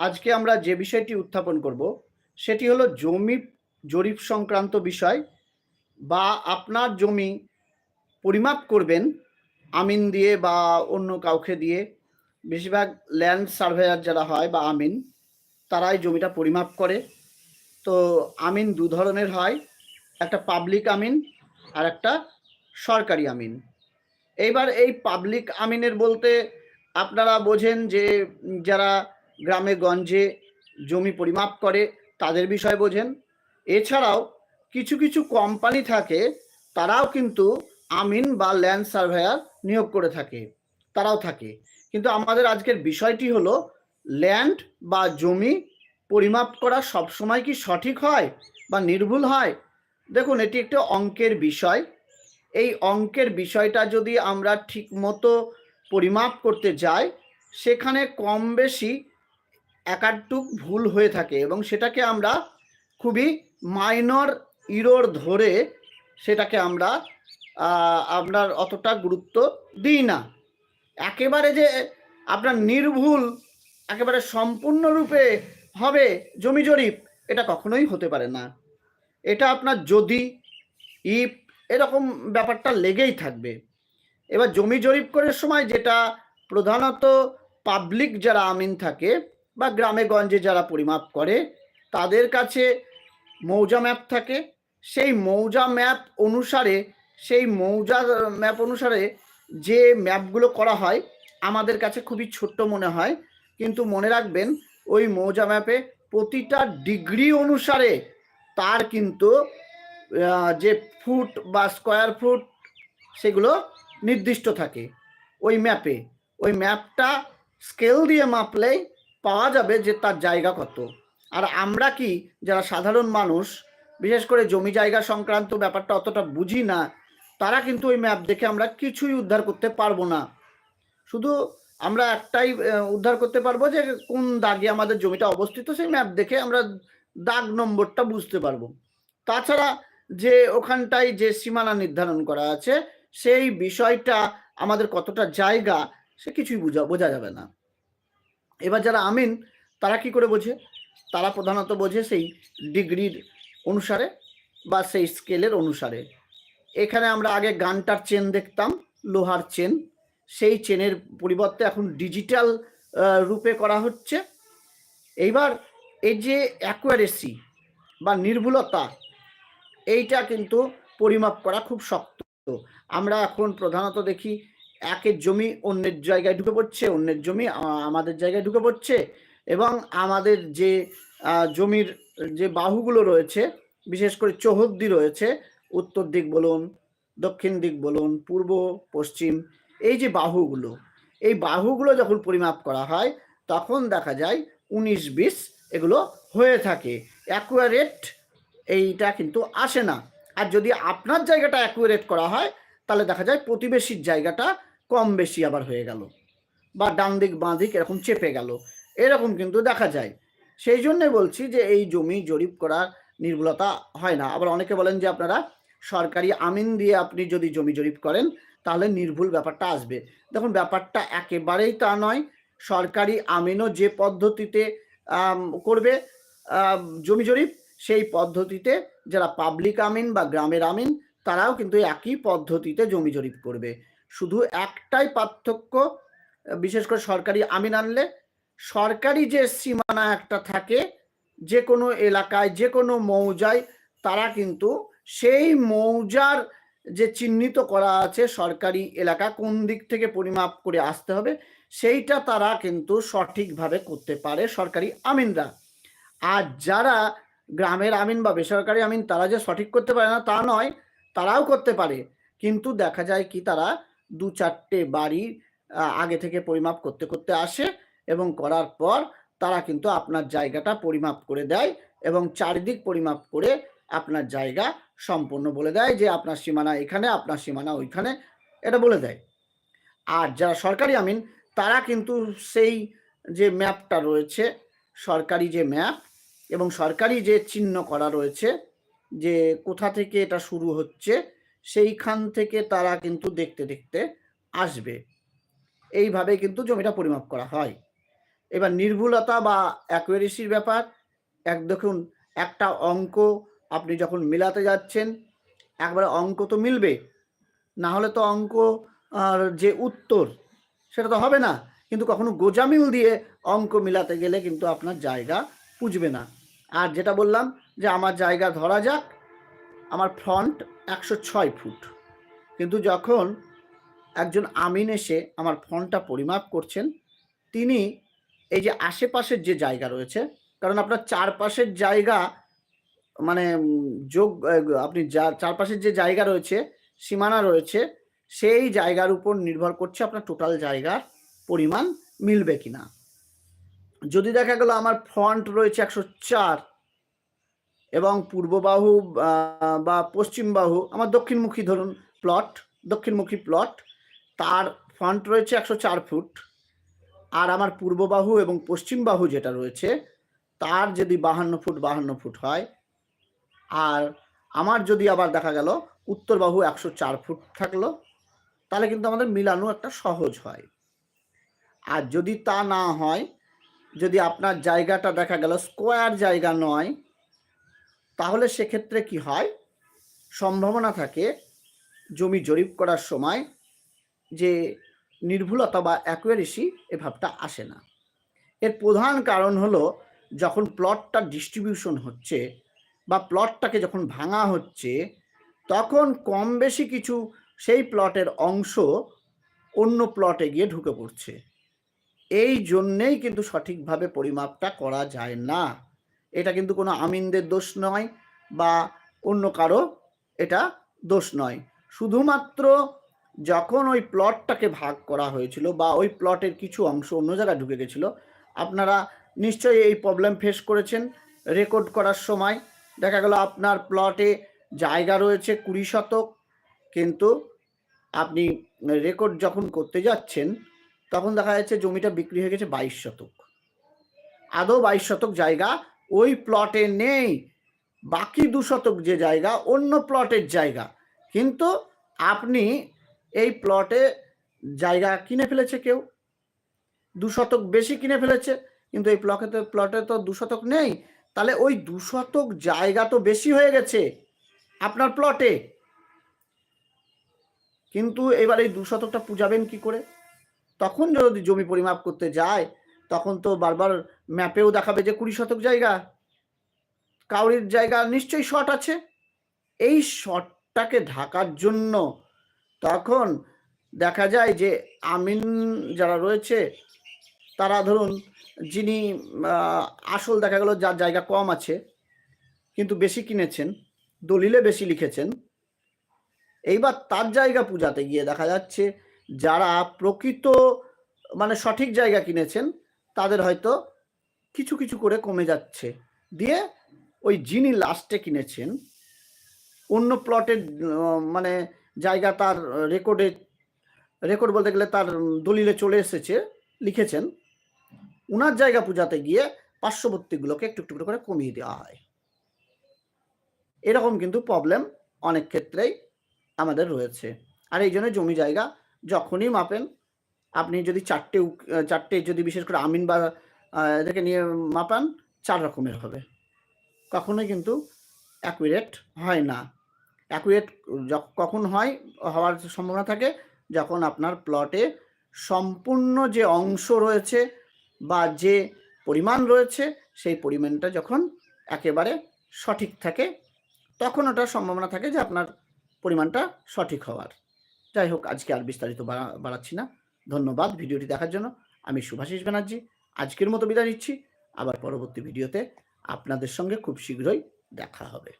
আজকে আমরা যে বিষয়টি উত্থাপন করব, সেটি হলো জমি জরিপ সংক্রান্ত বিষয় বা আপনার জমি পরিমাপ করবেন আমিন দিয়ে বা অন্য কাউকে দিয়ে। বেশিরভাগ ল্যান্ড সার্ভেয়ার যারা হয় বা আমিন, তারাই জমিটা পরিমাপ করে। তো আমিন দু ধরনের হয়, একটা পাবলিক আমিন আর একটা সরকারি আমিন। এইবার এই পাবলিক আমিনের বলতে আপনারা বোঝেন যে যারা গ্রামে গঞ্জে জমি পরিমাপ করে, তাদের বিষয় বোঝেন। এছাড়াও কিছু কিছু কোম্পানি থাকে, তারাও কিন্তু আমিন বা ল্যান্ড সার্ভেয়ার নিয়োগ করে থাকে, তারাও থাকে। কিন্তু আমাদের আজকের বিষয়টি হলো ল্যান্ড বা জমি পরিমাপ করা সবসময় কি সঠিক হয় বা নির্ভুল হয়? দেখুন, এটি একটা অঙ্কের বিষয়। এই অঙ্কের বিষয়টা যদি আমরা ঠিক মতো পরিমাপ করতে যাই, সেখানে কম বেশি একাটুক ভুল হয়ে থাকে এবং সেটাকে আমরা খুবই মাইনর ইরোর ধরে সেটাকে আমরা আপনার অতটা গুরুত্ব দিই না। একেবারে যে আপনার নির্ভুল, একেবারে সম্পূর্ণরূপে হবে জমি জরিপ, এটা কখনোই হতে পারে না। এটা আপনার যদি ইফ, এরকম ব্যাপারটা লেগেই থাকবে। এবার জমি জরিপ করার সময় যেটা প্রধানত পাবলিক যারা আমিন থাকে বা গ্রামে গঞ্জে যারা পরিমাপ করে, তাদের কাছে মৌজা ম্যাপ থাকে। সেই মৌজা ম্যাপ অনুসারে, সেই মৌজা ম্যাপ অনুসারে যে ম্যাপগুলো করা হয়, আমাদের কাছে খুবই ছোট্ট মনে হয়। কিন্তু মনে রাখবেন, ওই মৌজা ম্যাপে প্রতিটা ডিগ্রি অনুসারে তার কিন্তু যে ফুট বা স্কোয়ার ফুট সেগুলো নির্দিষ্ট থাকে ওই ম্যাপে। ওই ম্যাপটা স্কেল দিয়ে মাপলেই পাওয়া যাবে যে তার জায়গা কত। আর আমরা কি যারা সাধারণ মানুষ, বিশেষ করে জমি জায়গা সংক্রান্ত ব্যাপারটা অতটা বুঝি না, তারা কিন্তু ওই ম্যাপ দেখে আমরা কিছুই উদ্ধার করতে পারব না। শুধু আমরা একটাই উদ্ধার করতে পারব যে কোন দাগে আমাদের জমিটা অবস্থিত, সেই ম্যাপ দেখে আমরা দাগ নম্বরটা বুঝতে পারব। তাছাড়া যে ওখানটায় যে সীমানা নির্ধারণ করা আছে, সেই বিষয়টা আমাদের কতটা জায়গা, সে কিছুই বোঝা বোঝা যাবে না। এবার যারা আমিন, তারা কি করে বোঝে? তারা প্রধানত বোঝে সেই ডিগ্রির অনুসারে বা সেই স্কেলের অনুসারে। এখানে আমরা আগে গানটার চেন দেখতাম, লোহার চেন। সেই চেনের পরিবর্তে এখন ডিজিটাল রূপে করা হচ্ছে। এইবার এই যে অ্যাকুয়ারেসি বা নির্ভুলতা, এইটা কিন্তু পরিমাপ করা খুব শক্ত। আমরা এখন প্রধানত দেখি একের জমি অন্যের জায়গায় ঢুকে পড়ছে, অন্যের জমি আমাদের জায়গায় ঢুকে পড়ছে এবং আমাদের যে জমির যে বাহুগুলো রয়েছে, বিশেষ করে চৌহদ্দি রয়েছে, উত্তর দিক বলুন, দক্ষিণ দিক বলুন, পূর্ব, পশ্চিম, এই যে বাহুগুলো, এই বাহুগুলো যখন পরিমাপ করা হয়, তখন দেখা যায় উনিশ বিশ এগুলো হয়ে থাকে। অ্যাকুয়ারেট এইটা কিন্তু আসে না। আর যদি আপনার জায়গাটা অ্যাকুয়ারেট করা হয়, তাহলে দেখা যায় প্রতিবেশীর জায়গাটা কম বেশি আবার হয়ে গেল। বা ডান দিক, বাঁ দিক এরকম চেপে গেল। এরকম কিন্তু দেখা যায়। সেই জন্যে বলছি যে এই জমি জরিপ করার নির্ভুলতা হয় না। আবার অনেকে বলেন যে আপনারা সরকারি আমিন দিয়ে আপনি যদি জমি জরিপ করেন, তাহলে নির্ভুল ব্যাপারটা আসবে। দেখুন, ব্যাপারটা একেবারেই তা নয়। সরকারি আমিনও যে পদ্ধতিতে করবে জমি জরিপ, সেই পদ্ধতিতে যারা পাবলিক আমিন বা গ্রামের আমিন, তারাও কিন্তু একই পদ্ধতিতে জমি জরিপ করবে। শুধু একটাই পার্থক্য, বিশেষ করে সরকারি আমিন আনলে, সরকারি যে সীমানা একটা থাকে, যে কোনো এলাকায়, যে কোনো মৌজায়, তারা কিন্তু সেই মৌজার যে চিহ্নিত করা আছে সরকারি এলাকা, কোন দিক থেকে পরিমাপ করে আসতে হবে, সেইটা তারা কিন্তু সঠিকভাবে করতে পারে সরকারি আমিনরা। আর যারা গ্রামের আমিন বা বেসরকারি আমিন, তারা যে সঠিক করতে পারে না তা নয়, তারাও করতে পারে। কিন্তু দেখা যায় কি তারা দু চারটে বাড়ি আগে থেকে পরিমাপ করতে করতে আসে এবং করার পর তারা কিন্তু আপনার জায়গাটা পরিমাপ করে দেয় এবং চারিদিক পরিমাপ করে আপনার জায়গা সম্পূর্ণ বলে দেয় যে আপনার সীমানা এখানে, আপনার সীমানা ওইখানে এটা বলে দেয়। আর যারা সরকারি আমিন, তারা কিন্তু সেই যে ম্যাপটা রয়েছে, সরকারি যে ম্যাপ এবং সরকারি যে চিহ্ন করা রয়েছে যে কোথা থেকে এটা শুরু হচ্ছে সেইখান থেকে তারা কিন্তু দেখতে দেখতে আসবে। এইভাবে কিন্তু জমিটা পরিমাপ করা হয়। এবার নির্ভুলতা বা অ্যাকুয়ারেসির ব্যাপার, এক দেখুন, একটা অঙ্ক আপনি যখন মিলাতে যাচ্ছেন, একবারে অঙ্ক তো মিলবে না হলে তো অঙ্ক, আর যে উত্তর, সেটা তো হবে না। কিন্তু কখনো গোজামিল দিয়ে অঙ্ক মিলাতে গেলে কিন্তু আপনার জায়গা পুজবে না। আর যেটা বললাম যে আমার জায়গা ধরা যাক আমার ফ্রন্ট একশো ছয় ফুট কিন্তু যখন একজন আমিন এসে আমার ফ্রন্টটা পরিমাপ করছেন, তিনি এই যে আশেপাশের যে জায়গা রয়েছে, কারণ আপনার চারপাশের জায়গা মানে যোগ আপনি যা, চারপাশের যে জায়গা রয়েছে, সীমানা রয়েছে, সেই জায়গার উপর নির্ভর করছে আপনার টোটাল জায়গার পরিমাণ মিলবে কিনা। যদি দেখা গেল আমার ফ্রন্ট রয়েছে একশো চার এবং পূর্ব বাহু বা পশ্চিম বাহু, আমার দক্ষিণমুখী ধরুন প্লট দক্ষিণমুখী প্লট তার ফ্রন্ট রয়েছে একশো চার ফুট আর আমার পূর্ব বাহু এবং পশ্চিম বাহু যেটা রয়েছে, তার যদি বাহান্ন ফুট বাহান্ন ফুট হয়, আর আমার যদি আবার দেখা গেল উত্তর বাহু একশো চার ফুট থাকল, তাহলে কিন্তু আমাদের মিলানো একটা সহজ হয়। আর যদি তা না হয়, যদি আপনার জায়গাটা দেখা গেল স্কোয়ার জায়গা নয় তাহলে সেক্ষেত্রে কি হয়? সম্ভাবনা থাকে জমি জরিপ করার সময় যে নির্ভুলতা বা অ্যাকুয়ারেসি এ ভাবটা আসে না। এর প্রধান কারণ হলো যখন প্লটটা ডিস্ট্রিবিউশন হচ্ছে বা প্লটটাকে যখন ভাঙা হচ্ছে, তখন কম বেশি কিছু সেই প্লটের অংশ অন্য প্লটে গিয়ে ঢুকে পড়ছে। এই জন্যেই কিন্তু সঠিকভাবে পরিমাপটা করা যায় না। এটা কিন্তু কোনো আমিনদের দোষ নয় বা অন্য কারও এটা দোষ নয়। শুধুমাত্র যখন ওই প্লটটাকে ভাগ করা হয়েছিল বা ওই প্লটের কিছু অংশ অন্য জায়গায় ঢুকে গেছিল, আপনারা নিশ্চয়ই এই প্রবলেম ফেস করেছেন রেকর্ড করার সময়। দেখা গেল আপনার প্লটে জায়গা রয়েছে কুড়ি শতক, কিন্তু আপনি রেকর্ড যখন করতে যাচ্ছেন, তখন দেখা যাচ্ছে জমিটা বিক্রি হয়ে গেছে বাইশ শতক। আদৌ বাইশ শতক জায়গা ওই প্লটে নেই। বাকি দু শতক যে জায়গা, অন্য প্লটের জায়গা। কিন্তু আপনি এই প্লটে জায়গা কিনে ফেলেছে কেউ? দু শতক বেশি কিনে ফেলেছে, কিন্তু এই প্লটে তো প্লটে তো দু শতক নেই। তাহলে ওই দু শতক জায়গা তো বেশি হয়ে গেছে আপনার প্লটে কিন্তু এবার এই দু শতকটা পুজাবেন কি করে? তখন যদি জমি পরিমাপ করতে যায় তখন তো বারবার ম্যাপেও দেখাবে যে কুড়ি শতক জায়গা। কাউরির জায়গা নিশ্চয়ই শট আছে। এই শটটাকে ঢাকার জন্য তখন দেখা যায় যে আমিন যারা রয়েছে, তারা ধরুন যিনি আসল দেখা গেল যার জায়গা কম আছে, কিন্তু বেশি কিনেছেন, দলিলে বেশি লিখেছেন। এইবার তার জায়গা পূজাতে গিয়ে দেখা যাচ্ছে যারা প্রকৃত মানে সঠিক জায়গা কিনেছেন তাদের হয়তো কিছু কিছু করে কমে যাচ্ছে। দিয়ে ওই যিনি লাস্টে কিনেছেন, অন্য প্লটের মানে জায়গা তার রেকর্ডে রেকর্ড বলতে গেলে তার দলিলে চলে এসেছে, লিখেছেন, উনার জায়গা পূজাতে গিয়ে পার্শ্ববর্তীগুলোকে একটু একটু করে কমিয়ে দেওয়া হয়। এরকম কিন্তু প্রবলেম অনেক ক্ষেত্রেই আমাদের রয়েছে। আর এই জন্য জমি জায়গা যখনই মাপেন আপনি যদি চারটে চারটে যদি বিশেষ করে আমিন বা এদেরকে নিয়ে মাপান, চার রকমের হবে। কখনোই কিন্তু অ্যাকুরেট হয় না। অ্যাকুরেট কখন হয়, হওয়ার সম্ভাবনা থাকে যখন আপনার প্লটে সম্পূর্ণ যে অংশ রয়েছে বা যে পরিমাণ রয়েছে, সেই পরিমাণটা যখন একেবারে সঠিক থাকে, তখন ওটার সম্ভাবনা থাকে যে আপনার পরিমাণটা সঠিক হওয়ার। যাই হোক, আজকে আর বিস্তারিত বাড়া- বাড়াচ্ছি না। ধন্যবাদ ভিডিওটি দেখার জন্য। আমি শুভাশিস ব্যানার্জি, আজকের মতো বিদায় নিচ্ছি। আবার পরবর্তী ভিডিওতে আপনাদের সঙ্গে খুব শীঘ্রই দেখা হবে।